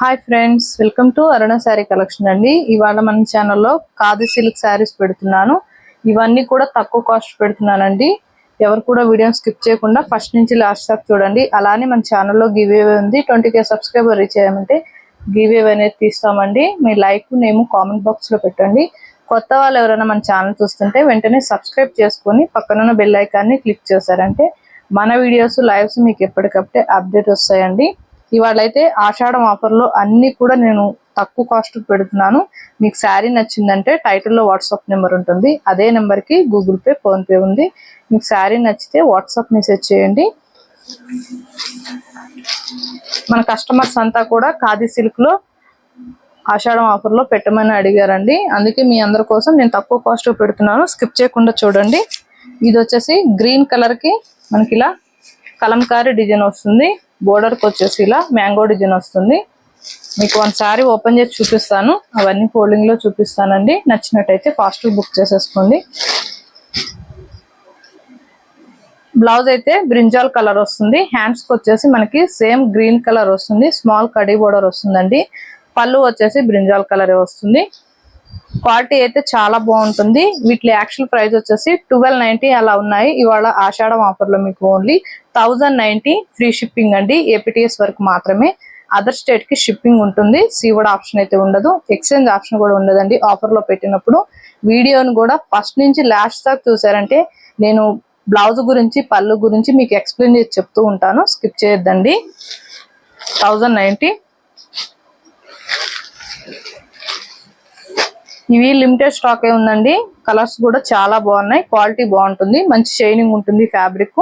Hi friends welcome to Aruna sari collection అండి. ఇవాళ మన ఛానల్లో ఖాదీ సిల్క్ శారీస్ పెడుతున్నాను. ఇవన్నీ కూడా తక్కువ కాస్ట్ పెడుతున్నానండి. ఎవరు కూడా వీడియో స్కిప్ చేయకుండా ఫస్ట్ నుంచి లాస్ట్ దాకా చూడండి. అలానే మన ఛానల్లో గివ్ అవే ఉంది. ట్వంటీ కే సబ్స్క్రైబర్ రీచ్ అయ్యామంటే గివ్ అవే అనేది తీస్తామండి. మీ లైక్ నేమ్ కామెంట్ బాక్స్లో పెట్టండి. కొత్త వాళ్ళు ఎవరైనా మన ఛానల్ చూస్తుంటే వెంటనే సబ్స్క్రైబ్ చేసుకొని పక్కనున్న బెల్ ఐకాన్ని క్లిక్ చేశారంటే మన వీడియోస్ లైవ్స్ మీకు ఎప్పటికప్పుడే అప్డేట్ వస్తాయండి. ఇవాళ అయితే ఆషాఢం ఆఫర్లో అన్ని కూడా నేను తక్కువ కాస్ట్ పెడుతున్నాను. మీకు శారీ నచ్చిందంటే టైటిల్లో వాట్సాప్ నెంబర్ ఉంటుంది. అదే నెంబర్కి గూగుల్ పే ఫోన్పే ఉంది. మీకు శారీ నచ్చితే వాట్సాప్ మెసేజ్ చేయండి. మన కస్టమర్స్ అంతా కూడా ఖాదీ సిల్క్లో ఆషాఢం ఆఫర్లో పెట్టమని అడిగారండి. అందుకే మీ అందరి కోసం నేను తక్కువ కాస్ట్ పెడుతున్నాను. స్కిప్ చేయకుండా చూడండి. ఇది వచ్చేసి గ్రీన్ కలర్కి మనకి ఇలా కలంకారీ డిజైన్ వస్తుంది. బోర్డర్కి వచ్చేసి ఇలా మ్యాంగో డిజైన్ వస్తుంది. మీకు వన్ ఓపెన్ చేసి చూపిస్తాను. అవన్నీ ఫోల్డింగ్లో చూపిస్తానండి. నచ్చినట్టయితే ఫాస్ట్ బుక్ చేసేసుకోండి. బ్లౌజ్ అయితే బ్రింజాల్ కలర్ వస్తుంది. హ్యాండ్స్కి వచ్చేసి మనకి సేమ్ గ్రీన్ కలర్ వస్తుంది. స్మాల్ కడీ బోర్డర్ వస్తుందండి. పళ్ళు వచ్చేసి బ్రింజాల్ కలరే వస్తుంది. క్వాలిటీ అయితే చాలా బాగుంటుంది. వీటి యాక్చువల్ ప్రైస్ వచ్చేసి ట్వెల్వ్ నైన్టీ అలా ఉన్నాయి. ఇవాళ ఆషాఢం ఆఫర్లో మీకు only thousand ninety free shipping అండి. ఏపీటీఎస్ వరకు మాత్రమే. అదర్ స్టేట్కి షిప్పింగ్ ఉంటుంది. సీవర్డ్ ఆప్షన్ అయితే ఉండదు. ఎక్స్చేంజ్ ఆప్షన్ కూడా ఉండదండి. ఆఫర్లో పెట్టినప్పుడు వీడియోను కూడా ఫస్ట్ నుంచి లాస్ట్ దాకా చూసారంటే నేను బ్లౌజ్ గురించి పళ్ళు గురించి మీకు ఎక్స్ప్లెయిన్ చేసి చెప్తూ ఉంటాను. స్కిప్ చేయొద్దండి. థౌజండ్ నైన్టీ ఇవి లిమిటెడ్ స్టాక్ ఏ ఉందండి. కలర్స్ కూడా చాలా బాగున్నాయి. క్వాలిటీ బాగుంటుంది. మంచి షైనింగ్ ఉంటుంది ఫ్యాబ్రిక్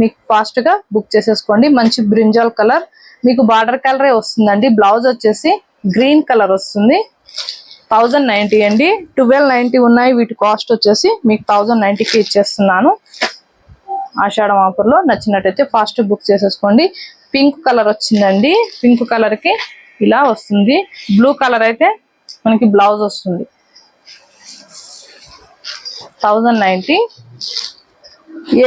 మీకు ఫాస్ట్గా బుక్ చేసేసుకోండి. మంచి బ్రింజాల్ కలర్ మీకు బార్డర్ కలరే వస్తుందండి. బ్లౌజ్ వచ్చేసి గ్రీన్ కలర్ వస్తుంది. థౌజండ్ నైంటీ అండి. ట్వెల్వ్ నైన్టీ ఉన్నాయి. వీటి కాస్ట్ వచ్చేసి మీకు థౌజండ్ నైన్టీకి ఇచ్చేస్తున్నాను. ఆషాఢం ఆఫర్లో నచ్చినట్టయితే ఫాస్ట్ బుక్ చేసేసుకోండి. పింక్ కలర్ వచ్చిందండి. పింక్ కలర్కి ఇలా వస్తుంది. బ్లూ కలర్ అయితే మనకి బ్లౌజ్ వస్తుంది. Thousand ninety.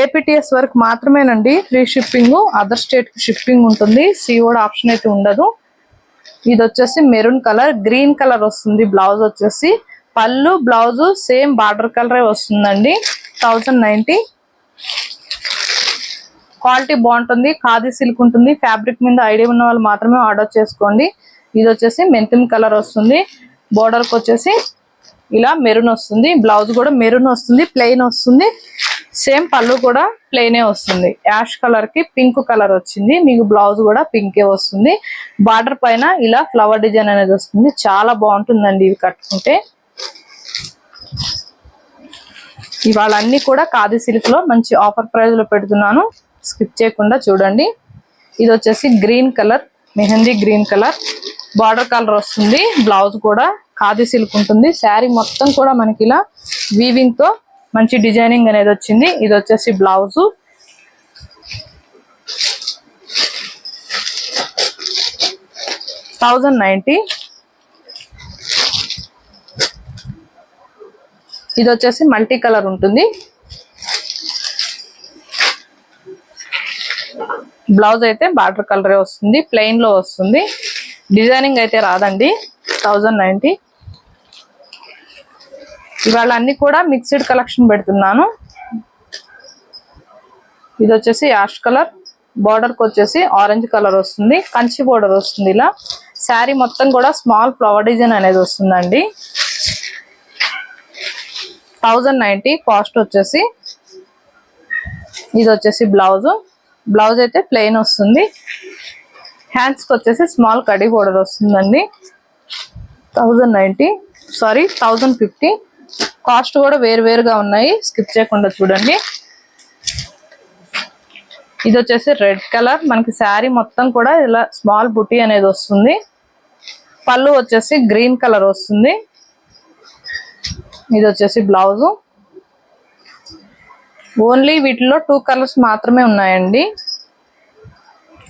ఏపీటీఎస్ వరకు మాత్రమేనండి. ఫ్రీ షిప్పింగ్ అదర్ స్టేట్కి షిప్పింగ్ ఉంటుంది. సిఓడ్ ఆప్షన్ అయితే ఉండదు. ఇది వచ్చేసి మెరూన్ కలర్ గ్రీన్ కలర్ వస్తుంది బ్లౌజ్ వచ్చేసి. పళ్ళు బ్లౌజ్ సేమ్ బార్డర్ కలరే వస్తుందండి. Thousand ninety. క్వాలిటీ బాగుంటుంది. ఖాదీ సిల్క్ ఉంటుంది. ఫ్యాబ్రిక్ మీద ఐడియా ఉన్న వాళ్ళు మాత్రమే ఆర్డర్ చేసుకోండి. ఇది వచ్చేసి మెంతిన్ కలర్ వస్తుంది. బోర్డర్కి వచ్చేసి ఇలా మెరూన్ వస్తుంది బ్లౌజ్ కూడా మెరూన్ వస్తుంది ప్లెయిన్ వస్తుంది. సేమ్ పళ్ళు కూడా ప్లెయినే వస్తుంది. యాష్ కలర్కి పింక్ కలర్ వచ్చింది మీకు బ్లౌజ్ కూడా పింకే వస్తుంది. బార్డర్ పైన ఇలా ఫ్లవర్ డిజైన్ అనేది వస్తుంది. చాలా బాగుంటుందండి ఇవి కట్టుకుంటే. ఇవాళ అన్ని కూడా ఖాదీ సిల్క్లో మంచి ఆఫర్ ప్రైస్లో పెడుతున్నాను. స్కిప్ చేయకుండా చూడండి. ఇది వచ్చేసి green colour mehndi green colour. Border colour వస్తుంది బ్లౌజ్ కూడా ఖాదీ సిల్క్ ఉంటుంది. శారీ మొత్తం కూడా మనకి ఇలా వీవింగ్తో మంచి డిజైనింగ్ అనేది వచ్చింది. ఇది వచ్చేసి బ్లౌజ్ థౌజండ్ నైంటీ ఇది వచ్చేసి మల్టీ కలర్ ఉంటుంది. బ్లౌజ్ అయితే బార్డర్ కలరే వస్తుంది. ప్లెయిన్లో వస్తుంది. డిజైనింగ్ అయితే రాదండి. థౌజండ్ నైంటీ ఇవాళ అన్ని కూడా మిక్స్డ్ కలెక్షన్ పెడుతున్నాను. ఇది వచ్చేసి యాష్ కలర్ బార్డర్కి వచ్చేసి ఆరెంజ్ కలర్ వస్తుంది. కంచి బోర్డర్ వస్తుంది ఇలా. శారీ మొత్తం కూడా స్మాల్ ఫ్లవర్ డిజైన్ అనేది వస్తుందండి. థౌజండ్ నైంటీ కాస్ట్ వచ్చేసి ఇది వచ్చేసి బ్లౌజ్ బ్లౌజ్ అయితే ప్లెయిన్ వస్తుంది. హ్యాండ్స్కి వచ్చేసి స్మాల్ కడీ బోర్డర్ వస్తుందండి. Thousand ninety sorry thousand fifty cost కూడా వేరు వేరుగా ఉన్నాయి. స్కిప్ చేయకుండా చూడండి. ఇది వచ్చేసి రెడ్ కలర్ మనకి శారీ మొత్తం కూడా ఇలా స్మాల్ బుటీ అనేది వస్తుంది. పళ్ళు వచ్చేసి గ్రీన్ కలర్ వస్తుంది. ఇది వచ్చేసి బ్లౌజు ఓన్లీ వీటిలో టూ కలర్స్ మాత్రమే ఉన్నాయండి.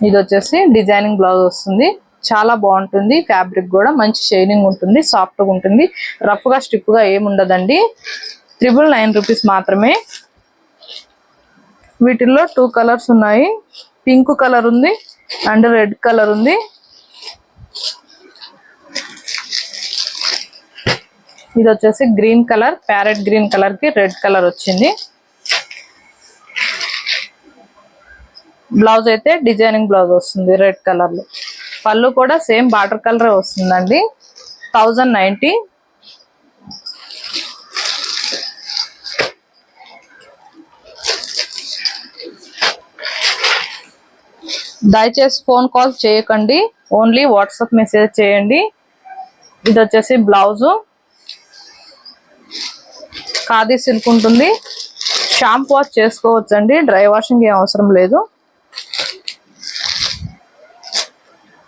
ఇది వచ్చేసి డిజైనింగ్ బ్లౌజ్ వస్తుంది. చాలా బాగుంటుంది. ఫ్యాబ్రిక్ కూడా మంచి షైనింగ్ ఉంటుంది సాఫ్ట్గా ఉంటుంది. రఫ్గా స్టిఫ్గా ఏముండదండి త్రిబుల్ నైన్ రూపీస్ మాత్రమే. వీటిల్లో టూ కలర్స్ ఉన్నాయి. పింక్ కలర్ ఉంది అండ్ రెడ్ కలర్ ఉంది. ఇది వచ్చేసి గ్రీన్ కలర్ ప్యారెట్ గ్రీన్ కలర్కి రెడ్ కలర్ వచ్చింది. బ్లౌజ్ అయితే డిజైనింగ్ బ్లౌజ్ వస్తుంది రెడ్ కలర్లో. పళ్ళు కూడా సేమ్ బార్డర్ కలర్ వస్తుందండి. Thousand ninety. దయచేసి ఫోన్ కాల్ చేయకండి. ఓన్లీ వాట్సాప్ మెసేజ్ చేయండి. ఇది వచ్చేసి బ్లౌజు. ఖాదీ సిల్క్ ఉంటుంది. షాంపూ వాష్ చేసుకోవచ్చండి. డ్రై వాషింగ్ ఏం అవసరం లేదు.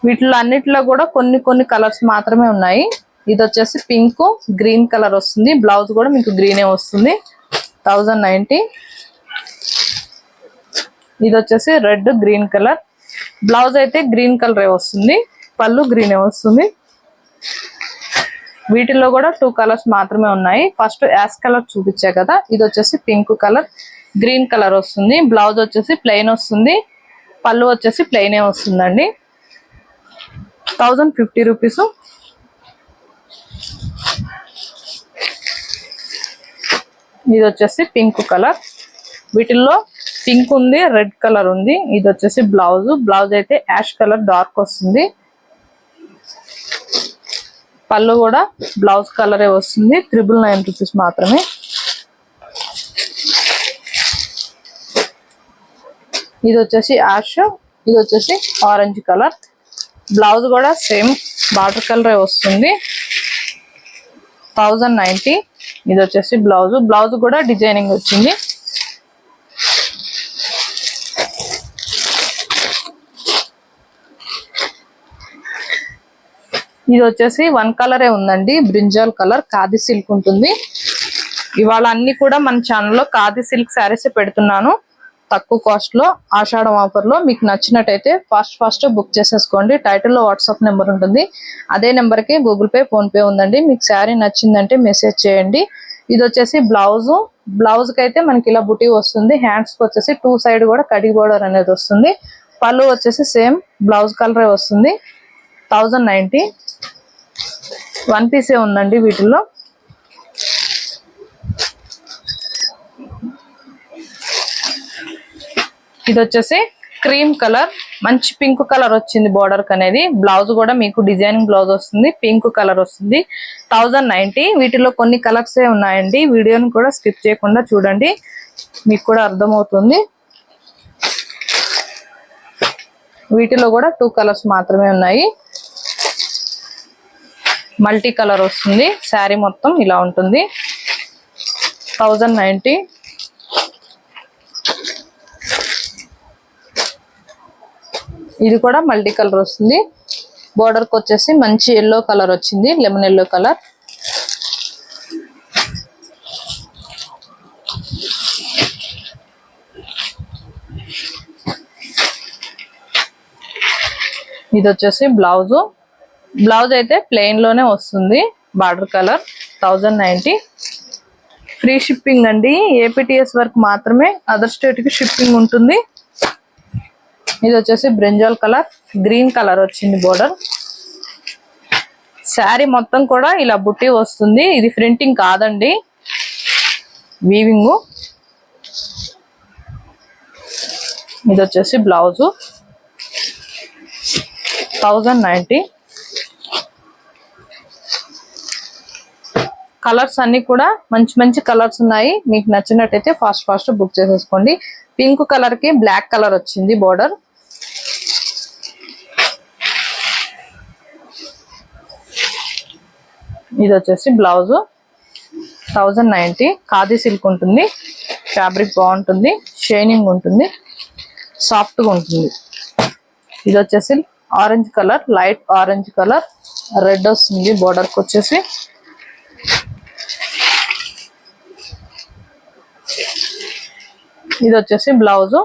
వీటిలో అన్నిటిలో కూడా కొన్ని కొన్ని కలర్స్ మాత్రమే ఉన్నాయి. ఇది వచ్చేసి పింక్ గ్రీన్ కలర్ వస్తుంది. బ్లౌజ్ కూడా మీకు గ్రీనే వస్తుంది. Thousand ninety. ఇది వచ్చేసి రెడ్ గ్రీన్ కలర్. బ్లౌజ్ అయితే గ్రీన్ కలరే వస్తుంది. పళ్ళు గ్రీనే వస్తుంది. వీటిల్లో కూడా టూ కలర్స్ మాత్రమే ఉన్నాయి. ఫస్ట్ యాష్ కలర్ చూపించా కదా. ఇది వచ్చేసి పింక్ కలర్. గ్రీన్ కలర్ వస్తుంది. బ్లౌజ్ వచ్చేసి ప్లెయిన్ వస్తుంది. పళ్ళు వచ్చేసి ప్లెయినే వస్తుందండి. Thousand fifty rupees. ఇది వచ్చేసి పింక్ కలర్. వీటిల్లో పింక్ ఉంది రెడ్ కలర్ ఉంది. ఇది వచ్చేసి బ్లౌజ్. బ్లౌజ్ అయితే యాష్ కలర్ డార్క్ వస్తుంది. పళ్ళు కూడా బ్లౌజ్ కలరే వస్తుంది. త్రిబుల్ నైన్ రూపీస్ మాత్రమే. ఇది వచ్చేసి యాష్. ఇది వచ్చేసి ఆరెంజ్ కలర్. బ్లౌజ్ కూడా సేమ్ బార్డర్ కలరే వస్తుంది. థౌజండ్ నైంటీ ఇది వచ్చేసి బ్లౌజ్. బ్లౌజ్ కూడా డిజైనింగ్ వచ్చింది. ఇది వచ్చేసి వన్ కలరే ఉందండి. Brinjal colour. ఖాదీ సిల్క్ ఉంటుంది. ఇవాళ అన్ని కూడా మన ఛానల్లో ఖాదీ సిల్క్ శారీస్ పెడుతున్నాను. తక్కువ కాస్ట్లో ఆషాఢం ఆఫర్లో మీకు నచ్చినట్టయితే ఫాస్ట్ ఫాస్ట్ బుక్ చేసేసుకోండి. టైటిల్లో వాట్సాప్ నెంబర్ ఉంటుంది. అదే నెంబర్కి గూగుల్ పే ఫోన్ పే ఉందండి. మీకు శారీ నచ్చిందంటే మెసేజ్ చేయండి. ఇది వచ్చేసి బ్లౌజు బ్లౌజ్కి అయితే మనకి ఇలా బుటీ వస్తుంది. హ్యాండ్స్కి వచ్చేసి టూ సైడ్ కూడా కడి బోర్డర్ అనేది వస్తుంది. పళ్ళు వచ్చేసి సేమ్ బ్లౌజ్ కలరే వస్తుంది. థౌజండ్ నైంటీ వన్ పీసే ఉందండి వీటిల్లో. ఇది వచ్చేసి క్రీమ్ కలర్. మంచి పింక్ కలర్ వచ్చింది బోర్డర్ అనేది. బ్లౌజ్ కూడా మీకు డిజైనింగ్ బ్లౌజ్ వస్తుంది. పింక్ కలర్ వస్తుంది. థౌజండ్ నైన్టీ వీటిలో కొన్ని కలర్స్ ఉన్నాయండి. వీడియోని కూడా స్కిప్ చేయకుండా చూడండి. మీకు కూడా అర్థమవుతుంది. వీటిలో కూడా టూ కలర్స్ మాత్రమే ఉన్నాయి. మల్టీ కలర్ వస్తుంది. శారీ మొత్తం ఇలా ఉంటుంది. Thousand ninety. ఇది కూడా మల్టీ కలర్ వస్తుంది. బోర్డర్కి వచ్చేసి మంచి ఎల్లో కలర్ వచ్చింది. Lemon yellow colour. ఇది వచ్చేసి బ్లౌజు. బ్లౌజ్ అయితే ప్లెయిన్లోనే వస్తుంది. Border colour thousand ninety. Free shipping అండి. ఏపీటీఎస్ వరకు మాత్రమే. అదర్ స్టేట్కి షిప్పింగ్ ఉంటుంది. ఇది వచ్చేసి బ్రింజాల్ కలర్ గ్రీన్ కలర్ వచ్చింది బోర్డర్ శారీ మొత్తం కూడా ఇలా బుట్టి వస్తుంది. ఇది ప్రింటింగ్ కాదండి. వీవింగ్ ఇది వచ్చేసి బ్లౌజు. థౌజండ్ నైంటీ కలర్స్ అన్ని కూడా మంచి మంచి కలర్స్ ఉన్నాయి. మీకు నచ్చినట్టయితే ఫాస్ట్ ఫాస్ట్ బుక్ చేసేసుకోండి. పింక్ కలర్కి బ్లాక్ కలర్ వచ్చింది బోర్డర్ ఇది వచ్చేసి blouse. Thousand ninety. Khadi silk ఉంటుంది. ఫ్యాబ్రిక్ బాగుంటుంది. షైనింగ్ ఉంటుంది. సాఫ్ట్గా ఉంటుంది. ఇది వచ్చేసి orange colour light orange colour red వస్తుంది బోర్డర్కి వచ్చేసి. ఇది వచ్చేసి బ్లౌజు.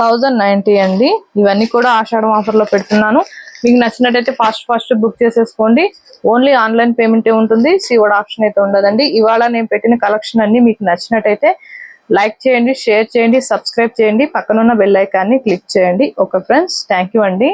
థౌజండ్ నైంటీ అండి. ఇవన్నీ కూడా ఆషాఢం ఆఫర్లో పెడుతున్నాను. మీకు నచ్చినట్టయితే ఫాస్ట్ ఫాస్ట్ బుక్ చేసేసుకోండి. ఓన్లీ ఆన్లైన్ పేమెంట్ ఉంటుంది. సీవడ్ ఆప్షన్ అయితే ఉండదండి. ఇవాళ నేను పెట్టిన కలెక్షన్ అన్ని మీకు నచ్చినట్టయితే లైక్ చేయండి షేర్ చేయండి సబ్స్క్రైబ్ చేయండి. పక్కనున్న బెల్ ఐకాన్ని క్లిక్ చేయండి. ఓకే ఫ్రెండ్స్ థ్యాంక్ యూ అండి.